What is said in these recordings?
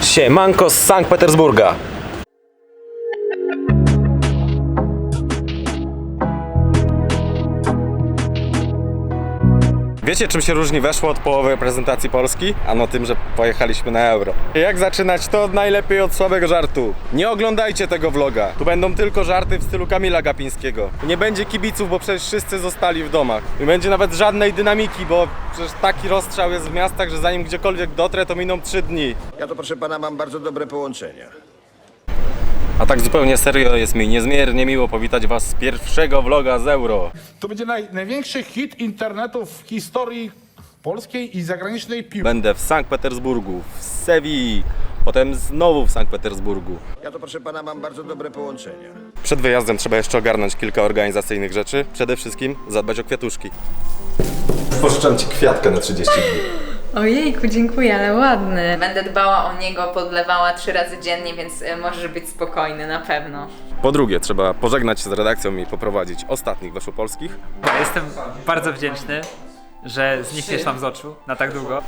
Siemanko z Sankt Petersburga. Wiecie czym się różni weszło od połowy reprezentacji Polski? Ano tym, że pojechaliśmy na euro. Jak zaczynać to najlepiej od słabego żartu. Nie oglądajcie tego vloga. Tu będą tylko żarty w stylu Kamila Gapińskiego. Nie będzie kibiców, bo przecież wszyscy zostali w domach. Nie będzie nawet żadnej dynamiki, bo przecież taki rozstrzał jest w miastach, że zanim gdziekolwiek dotrę, to miną 3 dni. Ja to proszę pana mam bardzo dobre połączenia. A tak zupełnie serio jest mi niezmiernie miło powitać was z pierwszego vloga z euro. To będzie naj, największy hit internetu w historii polskiej i zagranicznej piłki. Będę w Sankt Petersburgu, w Sewilli, potem znowu w Sankt Petersburgu. Ja to proszę pana mam bardzo dobre połączenia. Przed wyjazdem trzeba jeszcze ogarnąć kilka organizacyjnych rzeczy. Przede wszystkim zadbać o kwiatuszki. Pożyczam ci kwiatkę na 30 dni. Ojejku, dziękuję, ale ładny. Będę dbała o niego, podlewała trzy razy dziennie, więc y, możesz być spokojny na pewno. Po drugie, trzeba pożegnać się z redakcją i poprowadzić ostatnich weszłopolskich. Jestem bardzo wdzięczny, że znikniesz nam z oczu na tak długo.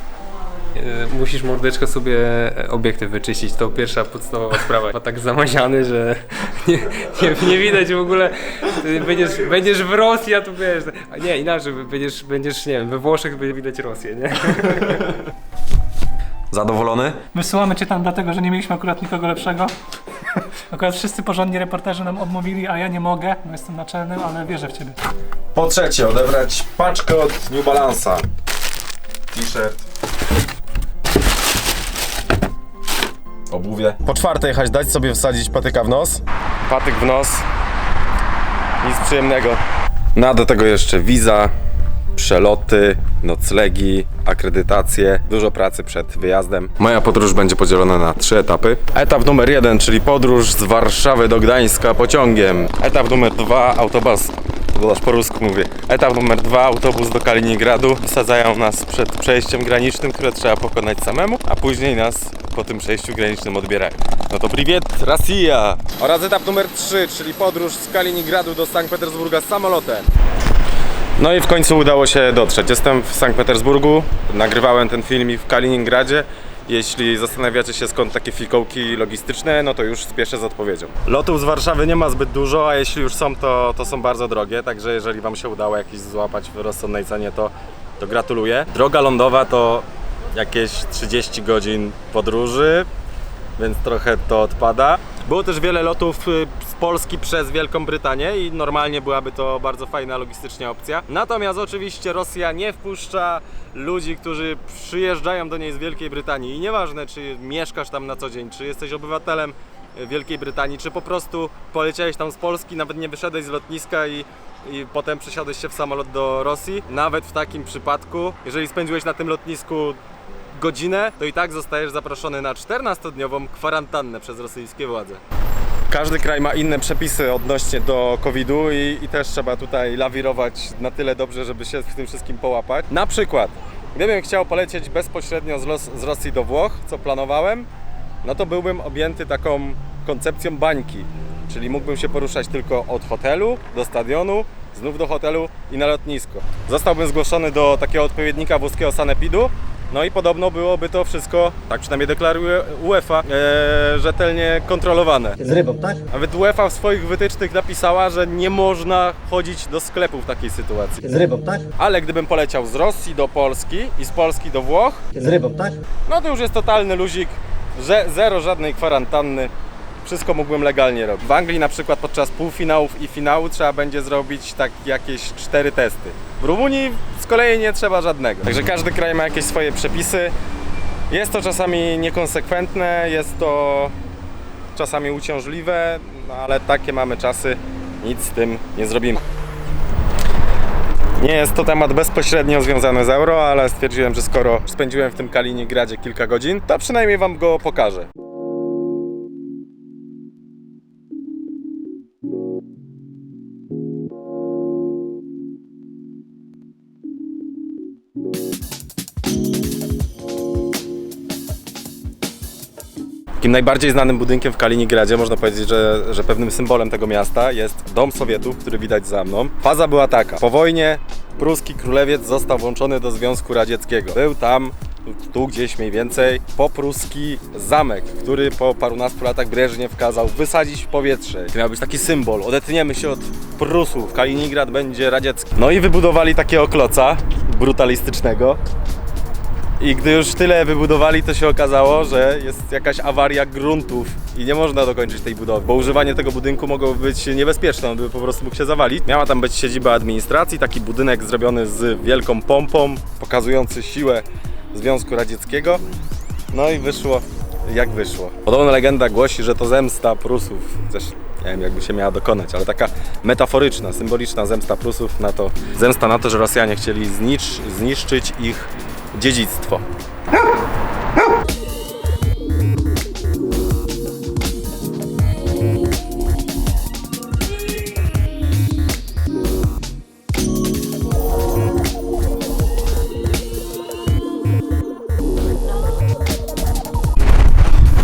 E, Musisz mordeczko sobie obiektyw wyczyścić, to pierwsza podstawowa sprawa. Bo tak zamaziany, że nie, nie, nie widać w ogóle. Ty Będziesz, będziesz w Rosji, a tu wiesz. A nie, inaczej, będziesz, będziesz, nie wiem, we Włoszech będzie widać Rosję, nie? Zadowolony? Wysyłamy cię tam dlatego, że nie mieliśmy akurat nikogo lepszego. Akurat wszyscy porządni reporterzy nam odmówili, a ja nie mogę, bo jestem naczelnym, ale wierzę w ciebie. Po trzecie, odebrać paczkę od New Balance'a. T-shirt. Obuwie. Po czwarte jechać, dać sobie wsadzić patyka w nos. Patyk w nos. Nic przyjemnego. No a do tego jeszcze wiza, przeloty, noclegi, akredytacje, dużo pracy przed wyjazdem. Moja podróż będzie podzielona na trzy etapy. Etap numer jeden, czyli podróż z Warszawy do Gdańska pociągiem. Etap numer dwa, autobus. Aż po rusku mówię. Etap numer dwa, autobus do Kaliningradu. Wsadzają nas przed przejściem granicznym, które trzeba pokonać samemu, a później nas po tym przejściu granicznym odbierają. No to priwiet, Rosja! Oraz etap numer 3, czyli podróż z Kaliningradu do Sankt Petersburga samolotem. No i w końcu udało się dotrzeć. Jestem w Sankt Petersburgu, nagrywałem ten filmik w Kaliningradzie. Jeśli zastanawiacie się skąd takie fikołki logistyczne, no to już spieszę z odpowiedzią. Lotów z Warszawy nie ma zbyt dużo, a jeśli już są, to, to są bardzo drogie, także jeżeli Wam się udało jakieś złapać w rozsądnej cenie, to, to gratuluję. Droga lądowa to jakieś 30 godzin podróży, więc trochę to odpada. Było też wiele lotów y, z Polski przez Wielką Brytanię i normalnie byłaby to bardzo fajna logistycznie opcja. Natomiast oczywiście Rosja nie wpuszcza ludzi, którzy przyjeżdżają do niej z Wielkiej Brytanii i nieważne czy mieszkasz tam na co dzień, czy jesteś obywatelem y, Wielkiej Brytanii, czy po prostu poleciałeś tam z Polski, nawet nie wyszedłeś z lotniska i, i potem przesiadłeś się w samolot do Rosji. Nawet w takim przypadku, jeżeli spędziłeś na tym lotnisku godzinę, to i tak zostajesz zaproszony na 14-dniową kwarantannę przez rosyjskie władze. Każdy kraj ma inne przepisy odnośnie do COVID-u i, i też trzeba tutaj lawirować na tyle dobrze, żeby się w tym wszystkim połapać. Na przykład, gdybym chciał polecieć bezpośrednio z, z Rosji do Włoch, co planowałem, no to byłbym objęty taką koncepcją bańki. Czyli mógłbym się poruszać tylko od hotelu do stadionu, znów do hotelu i na lotnisko. Zostałbym zgłoszony do takiego odpowiednika włoskiego sanepidu, no i podobno byłoby to wszystko, tak przynajmniej deklaruje UEFA, e, rzetelnie kontrolowane. Z rybą, tak? Nawet UEFA w swoich wytycznych napisała, że nie można chodzić do sklepu w takiej sytuacji. Z rybą, tak? Ale gdybym poleciał z Rosji do Polski i z Polski do Włoch, Z rybą, tak? no to już jest totalny luzik, że zero żadnej kwarantanny. Wszystko mógłbym legalnie robić. W Anglii na przykład podczas półfinałów i finału trzeba będzie zrobić tak jakieś cztery testy. W Rumunii kolei nie trzeba żadnego. Także każdy kraj ma jakieś swoje przepisy. Jest to czasami niekonsekwentne, jest to czasami uciążliwe, no ale takie mamy czasy, nic z tym nie zrobimy. Nie jest to temat bezpośrednio związany z euro, ale stwierdziłem, że skoro spędziłem w tym Kaliningradzie kilka godzin, to przynajmniej Wam go pokażę. Takim najbardziej znanym budynkiem w Kaliningradzie, można powiedzieć, że, że pewnym symbolem tego miasta jest Dom Sowietów, który widać za mną. Faza była taka. Po wojnie pruski królewiec został włączony do Związku Radzieckiego. Był tam tu gdzieś mniej więcej, popruski zamek, który po parunastu latach Breżniew kazał wysadzić w powietrze. To miał być taki symbol, odetniemy się od Prusów, Kaliningrad będzie radziecki. No i wybudowali takiego kloca brutalistycznego. I gdy już tyle wybudowali, to się okazało, że jest jakaś awaria gruntów i nie można dokończyć tej budowy, bo używanie tego budynku mogło być niebezpieczne, on by po prostu mógł się zawalić. Miała tam być siedziba administracji, taki budynek zrobiony z wielką pompą, pokazujący siłę Związku Radzieckiego. No i wyszło jak wyszło. Podobna legenda głosi, że to zemsta Prusów. Też nie wiem, jakby się miała dokonać, ale taka metaforyczna, symboliczna zemsta Prusów na to, zemsta na to, że Rosjanie chcieli znicz, zniszczyć ich dziedzictwo.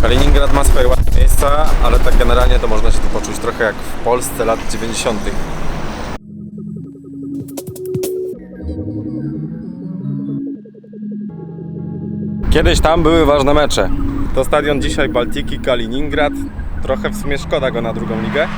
Kaliningrad ma swoje ładne miejsca, ale tak generalnie to można się tu poczuć trochę jak w Polsce lat 90. Kiedyś tam były ważne mecze. To stadion dzisiaj Baltiki, Kaliningrad. Trochę w sumie szkoda go na drugą ligę.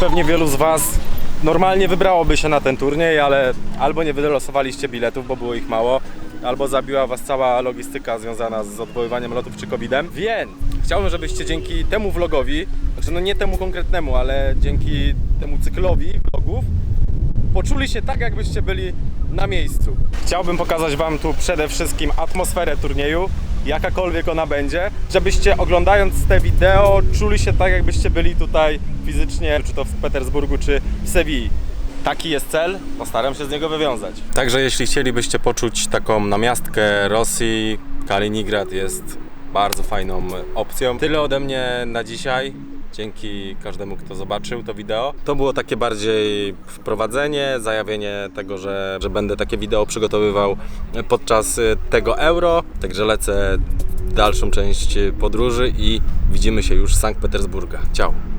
Pewnie wielu z Was normalnie wybrałoby się na ten turniej, ale albo nie wylosowaliście biletów, bo było ich mało, albo zabiła Was cała logistyka związana z odwoływaniem lotów czy COVID-em. Więc chciałbym, żebyście dzięki temu vlogowi, znaczy no nie temu konkretnemu, ale dzięki temu cyklowi vlogów, poczuli się tak, jakbyście byli na miejscu. Chciałbym pokazać Wam tu przede wszystkim atmosferę turnieju, jakakolwiek ona będzie, żebyście oglądając te wideo czuli się tak, jakbyście byli tutaj fizycznie, czy to w Petersburgu, czy w Sewilli. Taki jest cel, postaram się z niego wywiązać. Także jeśli chcielibyście poczuć taką namiastkę Rosji, Kaliningrad jest bardzo fajną opcją. Tyle ode mnie na dzisiaj. Dzięki każdemu, kto zobaczył to wideo. To było takie bardziej wprowadzenie, zajawienie tego, że, że będę takie wideo przygotowywał podczas y, tego euro. Także lecę w dalszą część podróży i widzimy się już z Sankt Petersburga. Ciao!